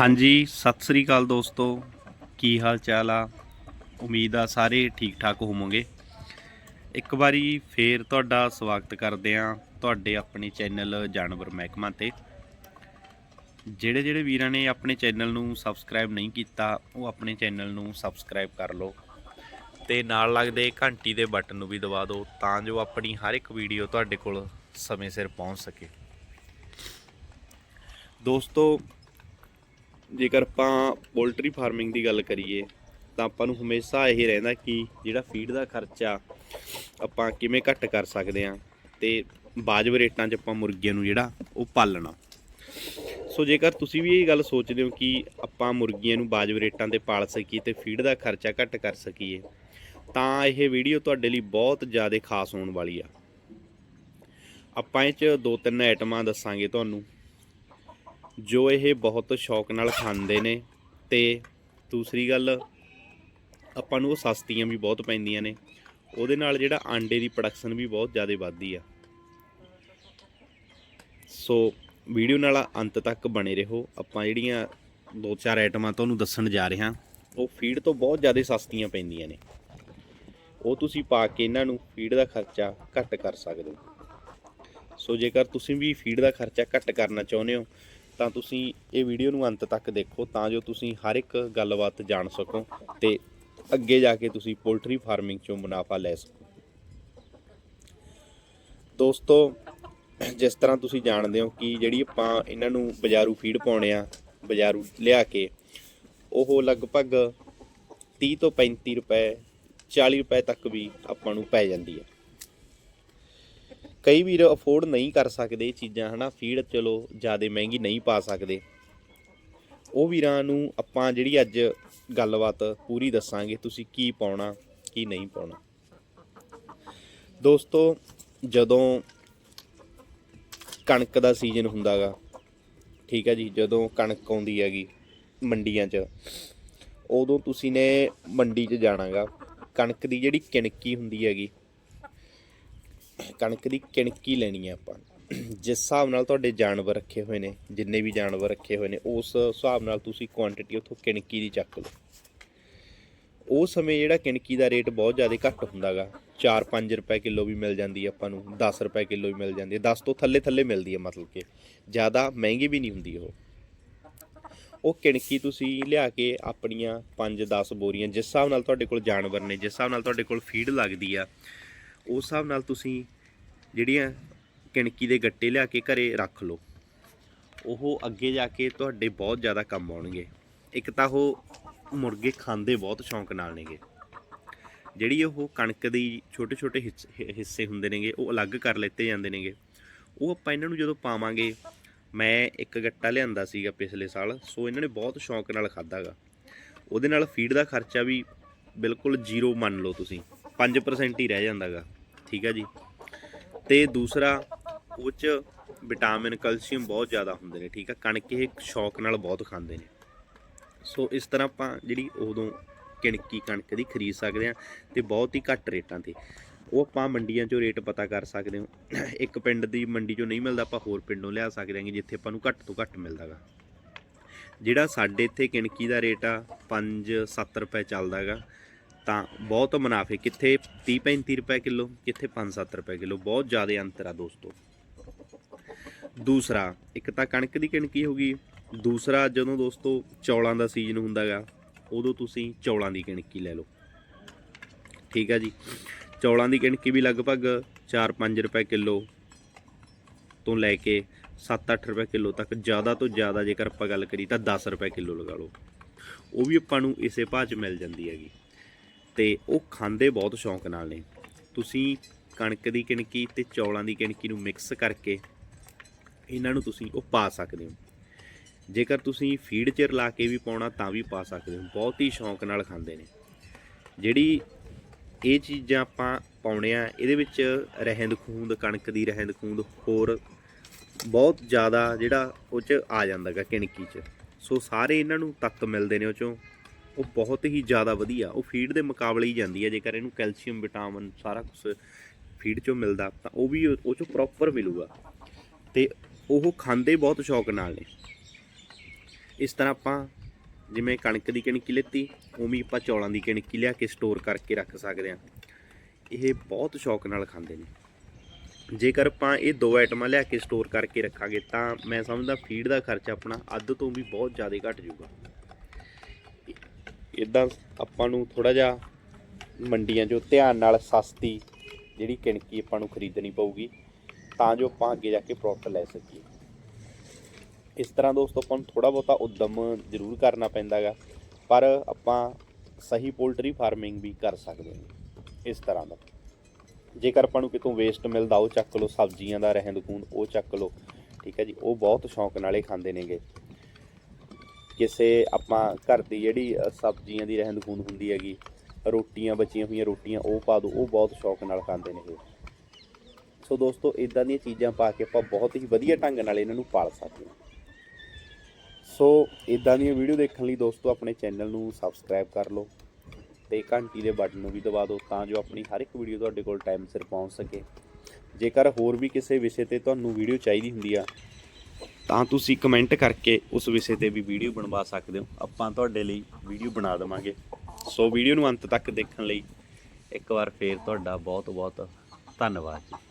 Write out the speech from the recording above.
ਹਾਂਜੀ, ਸਤਿ ਸ੍ਰੀ ਅਕਾਲ ਦੋਸਤੋ। ਕੀ ਹਾਲ ਚਾਲ ਆ? ਉਮੀਦ ਆ ਸਾਰੇ ਠੀਕ ਠਾਕ ਹੋਵੋਗੇ। ਇੱਕ ਵਾਰੀ ਫੇਰ ਤੁਹਾਡਾ ਸਵਾਗਤ ਕਰਦੇ ਆ ਤੁਹਾਡੇ ਆਪਣੇ ਚੈਨਲ ਜਾਨਵਰ ਮਹਿਕਮਾ ਤੇ। ਜਿਹੜੇ ਜਿਹੜੇ ਵੀਰਾਂ ਨੇ ਆਪਣੇ ਚੈਨਲ ਨੂੰ ਸਬਸਕ੍ਰਾਈਬ ਨਹੀਂ ਕੀਤਾ, ਉਹ ਆਪਣੇ ਚੈਨਲ ਨੂੰ ਸਬਸਕ੍ਰਾਈਬ ਕਰ ਲਓ। ਤੇ ਨਾਲ ਲੱਗਦੇ ਘੰਟੀ ਦੇ ਬਟਨ ਨੂੰ ਵੀ ਦਬਾ ਦਿਓ, ਤਾਂ ਜੋ ਆਪਣੀ ਹਰ ਇੱਕ ਵੀਡੀਓ ਤੁਹਾਡੇ ਕੋਲ ਸਮੇਂ ਸਿਰ ਪਹੁੰਚ ਸਕੇ। ਦੋਸਤੋ ਜੇਕਰ ਆਪਾਂ ਪੋਲਟਰੀ ਫਾਰਮਿੰਗ ਦੀ ਗੱਲ ਕਰੀਏ, ਤਾਂ ਆਪਾਂ ਨੂੰ ਹਮੇਸ਼ਾ ਇਹ ਰਹਿੰਦਾ ਕਿ ਜਿਹੜਾ ਫੀਡ ਦਾ ਖਰਚਾ ਆਪਾਂ ਕਿਵੇਂ ਘੱਟ ਕਰ ਸਕਦੇ ਹਾਂ ਤੇ ਬਾਜਬ ਰੇਟਾਂ 'ਚ ਆਪਾਂ ਮੁਰਗੀਆਂ ਨੂੰ ਜਿਹੜਾ ਉਹ ਪਾਲਣਾ। ਸੋ ਜੇਕਰ ਤੁਸੀਂ ਵੀ ਇਹ ਗੱਲ ਸੋਚਦੇ ਹੋ ਕਿ ਆਪਾਂ ਮੁਰਗੀਆਂ ਨੂੰ ਬਾਜਬ ਰੇਟਾਂ ਤੇ ਪਾਲ ਸਕੀਏ ਤੇ ਫੀਡ ਦਾ ਖਰਚਾ ਘੱਟ ਕਰ ਸਕੀਏ, ਤਾਂ ਇਹ ਵੀਡੀਓ ਤੁਹਾਡੇ ਲਈ ਬਹੁਤ ਜ਼ਿਆਦਾ ਖਾਸ ਹੋਣ ਵਾਲੀ ਆ। ਆਪਾਂ ਇਹ 'ਚ ਦੋ ਤਿੰਨ ਆਈਟਮਾਂ ਦੱਸਾਂਗੇ ਤੁਹਾਨੂੰ। ਜੋ ਇਹ ਬਹੁਤ ਸ਼ੌਕ ਨਾਲ ਖਾਂਦੇ ਨੇ ਤੇ ਦੂਸਰੀ ਗੱਲ, ਆਪਾਂ ਨੂੰ ਉਹ ਸਸਤੀਆਂ ਵੀ ਬਹੁਤ ਪੈਂਦੀਆਂ ਨੇ। ਉਹਦੇ ਨਾਲ ਜਿਹੜਾ ਆਂਡੇ ਦੀ ਪ੍ਰੋਡਕਸ਼ਨ ਵੀ ਬਹੁਤ ਜ਼ਿਆਦਾ ਵੱਧਦੀ ਆ। ਸੋ ਵੀਡੀਓ ਨਾਲ ਅੰਤ ਤੱਕ ਬਣੇ ਰਹੋ। ਆਪਾਂ ਜਿਹੜੀਆਂ ਦੋ ਚਾਰ ਆਈਟਮਾਂ ਤੁਹਾਨੂੰ ਦੱਸਣ ਜਾ ਰਹੇ ਹਾਂ, ਉਹ ਫੀਡ ਤੋਂ ਬਹੁਤ ਜ਼ਿਆਦਾ ਸਸਤੀਆਂ ਪੈਂਦੀਆਂ ਨੇ। ਉਹ ਤੁਸੀਂ ਪਾ ਕੇ ਇਹਨਾਂ ਨੂੰ ਫੀਡ ਦਾ ਖਰਚਾ ਘੱਟ ਕਰ ਸਕਦੇ ਹੋ। ਸੋ ਜੇਕਰ ਤੁਸੀਂ ਵੀ ਫੀਡ ਦਾ ਖਰਚਾ ਘੱਟ ਕਰਨਾ ਚਾਹੁੰਦੇ ਹੋ ਤਾਂ ਤੁਸੀਂ ਇਹ ਵੀਡੀਓ ਨੂੰ ਅੰਤ ਤੱਕ ਦੇਖੋ ਤਾਂ ਜੋ ਤੁਸੀਂ ਹਰ ਇੱਕ ਗੱਲਬਾਤ ਜਾਣ ਸਕੋ ਤੇ ਅੱਗੇ ਜਾ ਕੇ ਤੁਸੀਂ ਪੋਲਟਰੀ ਫਾਰਮਿੰਗ ਚੋਂ ਮੁਨਾਫਾ ਲੈ ਸਕੋ। ਦੋਸਤੋ, ਜਿਸ ਤਰ੍ਹਾਂ ਤੁਸੀਂ ਜਾਣਦੇ ਹੋ ਕਿ ਜਿਹੜੀ ਆਪਾਂ ਇਹਨਾਂ ਨੂੰ ਬਾਜ਼ਾਰੂ ਫੀਡ ਪਾਉਣੇ ਆ, ਬਾਜ਼ਾਰੂ ਲਿਆ ਕੇ, ਉਹ ਲਗਭਗ 30 ਤੋਂ 35 ਰੁਪਏ 40 ਰੁਪਏ ਤੱਕ ਵੀ ਆਪਾਂ ਨੂੰ ਪੈ ਜਾਂਦੀ ਹੈ ਕਈ ਵੀਰ ਅਫੋਰਡ ਨਹੀਂ ਕਰ ਸਕਦੇ ਇਹ ਚੀਜ਼ਾਂ, ਹਨਾ, ਫੀਡ ਚਲੋ ਜ਼ਿਆਦਾ ਮਹਿੰਗੀ ਨਹੀਂ ਪਾ ਸਕਦੇ। ਉਹ ਵੀਰਾਂ ਨੂੰ ਆਪਾਂ ਜਿਹੜੀ ਅੱਜ ਗੱਲਬਾਤ ਪੂਰੀ ਦੱਸਾਂਗੇ, ਤੁਸੀਂ ਕੀ ਪਾਉਣਾ, ਕੀ ਨਹੀਂ ਪਾਉਣਾ। ਦੋਸਤੋ, ਜਦੋਂ ਕਣਕ ਦਾ ਸੀਜ਼ਨ ਹੁੰਦਾਗਾ, ਠੀਕ ਹੈ ਜੀ, ਜਦੋਂ ਕਣਕ ਆਉਂਦੀ ਹੈਗੀ ਮੰਡੀਆਂ 'ਚ, ਉਦੋਂ ਤੁਸੀਂ ਨੇ ਮੰਡੀ 'ਚ ਜਾਣਾਗਾ। ਕਣਕ ਦੀ ਜਿਹੜੀ ਕਿਣਕੀ ਹੁੰਦੀ ਹੈਗੀ ਕਣਕ ਦੀ ਕਿਣਕੀ ਲੈਣੀ ਹੈ ਆਪਾਂ। ਜਿਸ ਹਿਸਾਬ ਨਾਲ ਤੁਹਾਡੇ ਜਾਨਵਰ ਰੱਖੇ ਹੋਏ ਨੇ, ਜਿੰਨੇ ਵੀ ਜਾਨਵਰ ਰੱਖੇ ਹੋਏ ਨੇ, ਉਸ ਹਿਸਾਬ ਨਾਲ ਤੁਸੀਂ ਕੁਆਂਟੀਟੀ ਉੱਥੋਂ ਕਿਣਕੀ ਦੀ ਚੱਕ ਲਓ। ਉਹ ਸਮੇਂ ਜਿਹੜਾ ਕਿਣਕੀ ਦਾ ਰੇਟ ਬਹੁਤ ਜ਼ਿਆਦਾ ਘੱਟ ਹੁੰਦਾਗਾ। 4-5 ਰੁਪਏ ਕਿਲੋ ਵੀ ਮਿਲ ਜਾਂਦੀ ਹੈ ਆਪਾਂ ਨੂੰ 10 ਰੁਪਏ ਕਿਲੋ ਵੀ ਮਿਲ ਜਾਂਦੀ ਹੈ 10 ਤੋਂ ਥੱਲੇ ਥੱਲੇ ਮਿਲਦੀ ਹੈ ਮਤਲਬ ਕਿ, ਜ਼ਿਆਦਾ ਮਹਿੰਗੀ ਵੀ ਨਹੀਂ ਹੁੰਦੀ ਉਹ। ਉਹ ਕਿਣਕੀ ਤੁਸੀਂ ਲਿਆ ਕੇ ਆਪਣੀਆਂ 5-10 ਬੋਰੀਆਂ, ਜਿਸ ਹਿਸਾਬ ਨਾਲ ਤੁਹਾਡੇ ਕੋਲ ਜਾਨਵਰ ਨੇ, ਜਿਸ ਹਿਸਾਬ ਨਾਲ ਤੁਹਾਡੇ ਕੋਲ ਫੀਡ ਲੱਗਦੀ ਆ ਉਸ ਹਿਸਾਬ ਨਾਲ ਤੁਸੀਂ ਜਿਹੜੀਆਂ ਕਿਣਕੀ ਦੇ ਗੱਟੇ ਲਿਆ ਕੇ ਘਰੇ ਰੱਖ ਲਓ। ਉਹ ਅੱਗੇ ਜਾ ਕੇ ਤੁਹਾਡੇ ਬਹੁਤ ਜ਼ਿਆਦਾ ਕੰਮ ਆਉਣਗੇ। ਇੱਕ ਤਾਂ ਉਹ ਮੁਰਗੇ ਖਾਂਦੇ ਬਹੁਤ ਸ਼ੌਂਕ ਨਾਲ ਨੇਗੇ। ਜਿਹੜੀ ਉਹ ਕਣਕ ਦੀ ਛੋਟੇ ਛੋਟੇ ਹਿੱਸੇ- ਹਿੱਸੇ ਹੁੰਦੇ ਨੇਗੇ, ਉਹ ਅਲੱਗ ਕਰ ਲਿੱਤੇ ਜਾਂਦੇ ਨੇਗੇ। ਉਹ ਆਪਾਂ ਇਹਨਾਂ ਨੂੰ ਜਦੋਂ ਪਾਵਾਂਗੇ, ਮੈਂ ਇੱਕ ਗੱਟਾ ਲਿਆਂਦਾ ਸੀਗਾ ਪਿਛਲੇ ਸਾਲ, ਸੋ ਇਹਨਾਂ ਨੇ ਬਹੁਤ ਸ਼ੌਂਕ ਨਾਲ ਖਾਦਾਗਾ ਉਹਦੇ ਨਾਲ ਫੀਡ ਦਾ ਖਰਚਾ ਵੀ ਬਿਲਕੁਲ ਜ਼ੀਰੋ ਮੰਨ ਲਓ ਤੁਸੀਂ 5% ਹੀ ਰਹਿ ਜਾਂਦਾਗਾ ਠੀਕ ਹੈ ਜੀ। ਤੇ ਦੂਸਰਾ ਉਹ 'ਚ ਵਿਟਾਮਿਨ, ਕੈਲਸ਼ੀਅਮ ਬਹੁਤ ਜ਼ਿਆਦਾ ਹੁੰਦੇ ਨੇ, ਠੀਕ ਆ ਕਣਕ ਇਹ ਸ਼ੌਕ ਨਾਲ ਬਹੁਤ ਖਾਂਦੇ ਨੇ। ਸੋ ਇਸ ਤਰ੍ਹਾਂ ਆਪਾਂ ਜਿਹੜੀ ਉਦੋਂ ਕਿਣਕੀ, ਕਣਕ ਦੀ ਖਰੀਦ ਸਕਦੇ ਆ ਤੇ ਬਹੁਤ ਹੀ ਘੱਟ ਰੇਟਾਂ ਤੇ। ਉਹ ਆਪਾਂ ਮੰਡੀਆਂ 'ਚੋਂ ਰੇਟ ਪਤਾ ਕਰ ਸਕਦੇ ਹੋ। ਇੱਕ ਪਿੰਡ ਦੀ ਮੰਡੀ 'ਚੋਂ ਨਹੀਂ ਮਿਲਦਾ, ਆਪਾਂ ਹੋਰ ਪਿੰਡੋਂ ਲਿਆ ਸਕਦੇ ਹਾਂਗੇ, ਜਿੱਥੇ ਆਪਾਂ ਨੂੰ ਘੱਟ ਤੋਂ ਘੱਟ ਮਿਲਦਾਗਾ। ਜਿਹੜਾ ਸਾਡੇ ਇੱਥੇ ਕਿਣਕੀ ਦਾ ਰੇਟ ਆ 5-7 ਰੁਪਏ ਚੱਲਦਾਗਾ। ਤਾਂ ਬਹੁਤ ਮੁਨਾਫੇ, ਕਿੱਥੇ 30-35 ਰੁਪਏ ਕਿਲੋ, ਕਿੱਥੇ 5-7 ਰੁਪਏ ਕਿਲੋ, ਬਹੁਤ ਜ਼ਿਆਦਾ ਅੰਤਰ ਆ ਦੋਸਤੋ। ਦੂਸਰਾ, ਇੱਕ ਤਾਂ ਕਣਕ ਦੀ ਕਿਣਕੀ ਹੋ ਗਈ। ਦੂਸਰਾ, ਜਦੋਂ ਦੋਸਤੋ ਚੌਲਾਂ ਦਾ ਸੀਜ਼ਨ ਹੁੰਦਾਗਾ, ਉਦੋਂ ਤੁਸੀਂ ਚੌਲਾਂ ਦੀ ਕਿਣਕੀ ਲੈ ਲਓ। ਠੀਕ ਆ ਜੀ। ਚੌਲਾਂ ਦੀ ਕਿਣਕੀ ਵੀ ਲਗਭਗ 4-5 ਰੁਪਏ ਕਿਲੋ ਤੋਂ ਲੈ ਕੇ 7-8 ਰੁਪਏ ਕਿਲੋ ਤੱਕ, ਜ਼ਿਆਦਾ ਤੋਂ ਜ਼ਿਆਦਾ ਜੇਕਰ ਆਪਾਂ ਗੱਲ ਕਰੀ ਤਾਂ 10 ਰੁਪਏ ਕਿਲੋ ਲਗਾ ਲਓ। ਉਹ ਵੀ ਆਪਾਂ ਨੂੰ ਇਸੇ ਭਾਅ 'ਚ ਮਿਲ ਜਾਂਦੀ ਹੈਗੀ। ਤੇ ਉਹ ਖਾਂਦੇ ਬਹੁਤ ਸ਼ੌਂਕ ਨਾਲ ਨੇ। ਤੁਸੀਂ ਕਣਕ ਦੀ ਕਿਣਕੀ ਤੇ ਚੌਲਾਂ ਦੀ ਕਿਣਕੀ ਨੂੰ ਮਿਕਸ ਕਰਕੇ ਇਹਨਾਂ ਨੂੰ ਤੁਸੀਂ ਉਹ ਪਾ ਸਕਦੇ ਹੋ। ਜੇਕਰ ਤੁਸੀਂ ਫੀਡ 'ਚ ਰਲਾ ਕੇ ਵੀ ਪਾਉਣਾ ਤਾਂ ਵੀ ਪਾ ਸਕਦੇ ਹੋ। ਬਹੁਤ ਹੀ ਸ਼ੌਂਕ ਨਾਲ ਖਾਂਦੇ ਨੇ। ਜਿਹੜੀ ਇਹ ਚੀਜ਼ਾਂ ਆਪਾਂ ਪਾਉਣੇ ਆ, ਇਹਦੇ ਵਿੱਚ ਰਹਿੰਦ ਖੂੰਦ, ਕਣਕ ਦੀ ਰਹਿੰਦ ਖੂੰਦ ਹੋਰ ਬਹੁਤ ਜ਼ਿਆਦਾ ਜਿਹੜਾ ਉਹ 'ਚ ਆ ਜਾਂਦਾਗਾ ਕਿਣਕੀ 'ਚ। ਸੋ ਸਾਰੇ ਇਹਨਾਂ ਨੂੰ ਤੱਤ ਮਿਲਦੇ ਨੇ ਉਹ 'ਚੋਂ। ਉਹ ਬਹੁਤ ਹੀ ਜ਼ਿਆਦਾ ਵਧੀਆ, ਉਹ ਫੀਡ ਦੇ ਮੁਕਾਬਲੇ ਹੀ ਜਾਂਦੀ ਹੈ, ਜੇਕਰ ਇਹਨੂੰ ਕੈਲਸ਼ੀਅਮ ਵਿਟਾਮਿਨ ਸਾਰਾ ਕੁਝ ਫੀਡ 'ਚੋਂ ਮਿਲਦਾ, ਤਾਂ ਉਹ ਵੀ ਉਹ 'ਚੋਂ ਪ੍ਰੋਪਰ ਮਿਲੂਗਾ। ਤੇ ਉਹ ਖਾਂਦੇ ਬਹੁਤ ਸ਼ੌਕ ਨਾਲ ਨੇ। ਇਸ ਤਰ੍ਹਾਂ ਆਪਾਂ ਜਿਵੇਂ ਕਣਕ ਦੀ ਕਿਣਕੀ ਲੈਤੀ, ਉਵੇਂ ਹੀ ਆਪਾਂ ਚੌਲਾਂ ਦੀ ਕਿਣਕੀ ਲਿਆ ਕੇ ਸਟੋਰ ਕਰਕੇ ਰੱਖ ਸਕਦੇ ਹਾਂ। ਇਹ ਬਹੁਤ ਸ਼ੌਕ ਨਾਲ ਖਾਂਦੇ ਨੇ। ਜੇਕਰ ਆਪਾਂ ਇਹ ਦੋ ਆਈਟਮਾਂ ਲਿਆ ਕੇ ਸਟੋਰ ਕਰਕੇ ਰੱਖਾਂਗੇ, ਤਾਂ ਮੈਂ ਸਮਝਦਾ ਫੀਡ ਦਾ ਖਰਚਾ ਆਪਣਾ ਅੱਧ ਤੋਂ ਵੀ ਬਹੁਤ ਜ਼ਿਆਦਾ ਘਟ ਜਾਊਗਾ। ਇਦਾਂ ਆਪਾਂ ਨੂੰ ਥੋੜਾ ਜਿਹਾ ਮੰਡੀਆਂ 'ਚੋਂ ਧਿਆਨ ਨਾਲ ਸਸਤੀ ਜਿਹੜੀ ਕਿਣਕੀ ਆਪਾਂ ਨੂੰ ਖਰੀਦਣੀ ਪਊਗੀ, ਤਾਂ ਜੋ ਆਪਾਂ ਅੱਗੇ ਜਾ ਕੇ ਪ੍ਰੋਫਿਟ ਲੈ ਸਕੀਏ। ਇਸ ਤਰ੍ਹਾਂ ਦੋਸਤੋ ਆਪਾਂ ਨੂੰ ਥੋੜਾ ਬਹੁਤਾ ਉਦਮ ਜ਼ਰੂਰ ਕਰਨਾ ਪੈਂਦਾਗਾ, ਪਰ ਆਪਾਂ ਸਹੀ ਪੋਲਟਰੀ ਫਾਰਮਿੰਗ ਵੀ ਕਰ ਸਕਦੇ ਹਾਂ। ਇਸ ਤਰ੍ਹਾਂ ਦਾ। ਜੇਕਰ ਆਪਾਂ ਨੂੰ ਕਿਤੋਂ ਵੇਸਟ ਮਿਲਦਾ, ਉਹ ਚੱਕ ਲਓ, ਸਬਜ਼ੀਆਂ ਦਾ ਰਹਿੰਦ ਖੂੰਦ ਉਹ ਚੱਕ ਲਓ, ਠੀਕ ਹੈ ਜੀ, ਉਹ ਬਹੁਤ ਸ਼ੌਂਕ ਨਾਲੇ ਖਾਂਦੇ ਨੇਗੇ। ਕਿਸੇ ਆਪਾਂ ਘਰ ਦੀ ਜਿਹੜੀ ਸਬਜ਼ੀਆਂ ਦੀ ਰਹਿੰਦ ਖੂੰਦ ਹੁੰਦੀ ਹੈਗੀ, ਰੋਟੀਆਂ ਬਚੀਆਂ ਹੋਈਆਂ ਰੋਟੀਆਂ, ਉਹ ਪਾ ਦਿਓ ਉਹ ਬਹੁਤ ਸ਼ੌਕ ਨਾਲ ਖਾਂਦੇ ਨੇ ਇਹ। ਸੋ ਦੋਸਤੋ ਇਦਾਂ ਦੀਆਂ ਚੀਜ਼ਾਂ ਪਾ ਕੇ ਆਪਾਂ ਬਹੁਤ ਹੀ ਵਧੀਆ ਢੰਗ ਨਾਲ ਇਹਨਾਂ ਨੂੰ ਪਾਲ ਸਕਦੇ ਹਾਂ। ਸੋ ਇਦਾਂ ਦੀਆਂ ਵੀਡੀਓ ਦੇਖਣ ਲਈ ਦੋਸਤੋ, ਆਪਣੇ ਚੈਨਲ ਨੂੰ ਸਬਸਕ੍ਰਾਈਬ ਕਰ ਲਓ ਤੇ ਘੰਟੀ ਦੇ ਬਟਨ ਨੂੰ ਵੀ ਦਬਾ ਦਿਓ ਤਾਂ ਜੋ ਆਪਣੀ ਹਰ ਇੱਕ ਵੀਡੀਓ ਤੁਹਾਡੇ ਕੋਲ ਟਾਈਮ ਸਿਰ ਪਹੁੰਚ ਸਕੇ। ਜੇਕਰ ਹੋਰ ਵੀ ਕਿਸੇ ਵਿਸ਼ੇ ਤੇ ਤੁਹਾਨੂੰ ਵੀਡੀਓ ਚਾਹੀਦੀ ਹੁੰਦੀ ਆ ਤਾਂ ਤੁਸੀਂ ਕਮੈਂਟ ਕਰਕੇ ਉਸ ਵਿਸ਼ੇ ਤੇ ਵੀ ਵੀਡੀਓ ਬਣਵਾ ਸਕਦੇ ਹੋ। ਆਪਾਂ ਤੁਹਾਡੇ ਲਈ ਵੀਡੀਓ ਬਣਾ ਦੇਵਾਂਗੇ। ਸੋ ਵੀਡੀਓ ਨੂੰ ਅੰਤ ਤੱਕ ਦੇਖਣ ਲਈ ਇੱਕ ਵਾਰ ਫੇਰ ਤੁਹਾਡਾ ਬਹੁਤ ਬਹੁਤ ਧੰਨਵਾਦ ਜੀ।